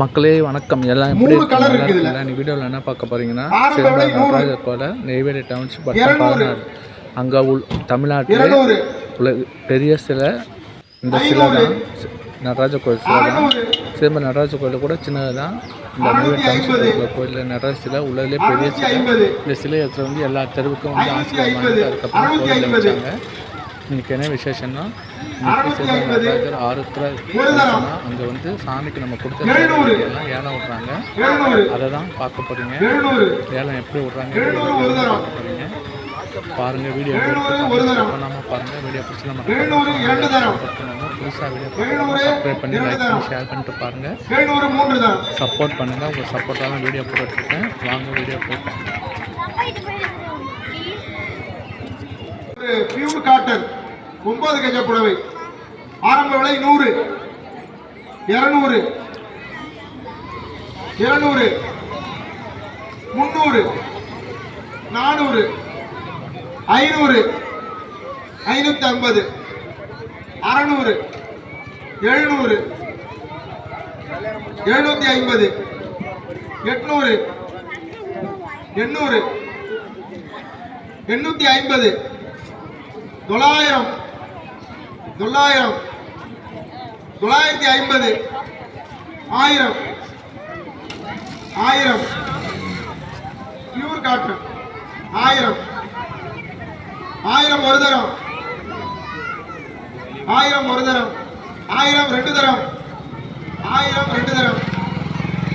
மக்களே வணக்கம். எல்லாம் எப்படி இருக்கீங்க? இந்த வீடியோவில் என்ன பார்க்க போறீங்கன்னா ஆரம்ப விலை சிதம்பரம் நூறு. நடராஜர் கோலை நெய்வேலி டவுன்ஷிப் பட்டம். பதினாறு. அங்கே உள் தமிழ்நாட்டில் உள்ள பெரிய சிலை இந்த சிலை. தான். நடராஜர் கோயில் சிலை தான். சிதம்பரம் நடராஜர் கோயில் கூட சின்னது தான். இந்த நெய்வேலி டவுன்ஷிப் கோயிலில் நடராஜர் சிலை உள்ளதுலே பெரிய சிலை. இந்த சிலை எடுத்துகிட்டு வந்து எல்லா தெருவுக்கும் வந்து ஆசீர்வாதம் அதுக்கப்புறம் கோயிலில். வச்சாங்க. இன்னைக்கு என்ன விசேஷம்னா ஆருத்ரா. அங்கே வந்து சாமிக்கு நம்ம கொடுத்த. எல்லாம் ஏலம் விட்றாங்க. அதை தான் பார்க்க எழுநூறு. ஏலம் எப்படி விட்றாங்க எழுநூறு ஒரு தரம். போறீங்க. பாருங்க வீடியோ பண்ணாமல் பாருங்க. வீடியோ பிடிச்சி நம்ம புதுசாக வீடியோ சப்ஸ்கிரைப் பண்ணி லைக் பண்ணி ஷேர் பண்ணிட்டு பாருங்க. எழுநூறு மூன்று தரம். சப்போர்ட் பண்ணுங்க. உங்கள் சப்போர்ட்டாக தான் வீடியோ போட்டுருக்கேன் வாங்க வீடியோ போட்டேன் காட்டன் ஒன்பது கஜ புடவை. ஆரம்ப விலை நூறு. இருநூறு. இருநூறு. முன்னூறு நானூறு. ஐநூறு. ஐநூத்தி ஐம்பது அறநூறு. எழுநூறு. எழுநூத்தி ஐம்பது. எட்நூறு. எண்ணூறு. எண்ணூத்தி ஐம்பது. தொள்ளாயிரம். தொள்ளாயிரம். தொள்ளாயிரத்தி ஐம்பது. ஆயிரம். ஆயிரம். Pure cotton. ஆயிரம். ஆயிரம் ஒரு தரம். ஆயிரம் ஒரு தரம். ஆயிரம் ரெண்டு தரம். ஆயிரம் ரெண்டு தரம்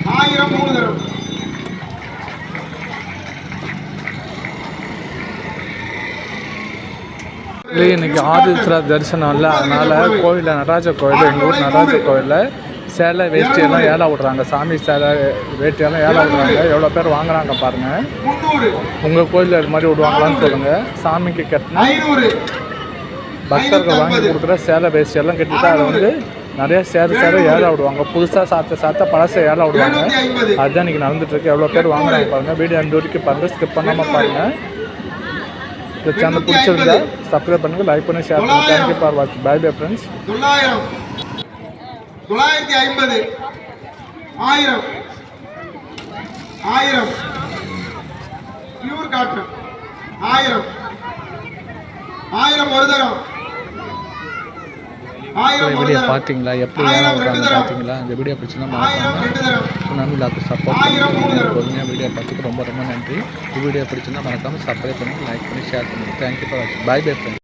ஆயிரம் மூணு தரம் இல்லையே இன்னைக்கு ஆதித்ரா தரிசனம் இல்லை. அதனால் கோயிலில் நடராஜர் கோயில் எங்கள் ஊர் நடராஜ கோயிலில் சேலை வேஷ்டியெல்லாம் ஏழை விட்றாங்க. சாமி சேலை வேட்டியெல்லாம் ஏழை விட்றாங்க. எவ்வளோ பேர் வாங்குறாங்க பாருங்கள் உங்கள் கோயிலில் இது மாதிரி விடுவாங்களான்னு சொல்லுங்கள் சாமிக்கு கட்டினா பக்தர்கள் வாங்கி கொடுக்குற சேலை வேஷ்டியெல்லாம் கட்டிட்டு அதை வந்து நிறைய சேர சேர ஏழை விடுவாங்க. புதுசாக சாத்த சாத்த பழசை ஏழை விடுவாங்க. அதுதான் இன்னைக்கு நடந்துட்டுருக்கு எவ்வளோ பேர் வாங்குறாங்க பாருங்கள் வீடியோ அஞ்சு வரைக்கும் பாருங்கள் ஸ்கிப் பண்ணாமல் பாருங்கள் இந்த சேனல் பிடிச்சிருந்தா சப்ஸ்கிரைப் பண்ணுங்க லைக் பண்ணி ஷேர் பண்ணுங்க. தேங்க்யூ ஃபார் வாட்சிங் பை பை ஃப்ரெண்ட்ஸ் தொள்ளாயிரம். தொள்ளாயிரத்தி ஐம்பது. ஆயிரம். ஆயிரம். பியூர் காட்டன் ஆயிரம். ஆயிரம் ஒரு தரம். வீடியோ பார்த்தீங்களா எப்படி விடுறாங்க தரம். பார்த்தீங்களா இந்த வீடியோ ரெண்டு தரம். சுனாமி லாக்கு சப்போர்ட் ஆயிரம் மூணு பண்ணுங்க தரம். பொறுமையாக வீடியோ பார்த்துக்கு ரொம்ப ரொம்ப நன்றி. இந்த வீடியோ பிடிச்சிருந்தா மறக்காமல் சப்ஸ்கிரைப் பண்ணுங்க லைக் பண்ணி ஷேர் பண்ணுங்க. தேங்க்யூ ஃபார் வாட்சிங் பை பை ஃப்ரெண்ட்ஸ்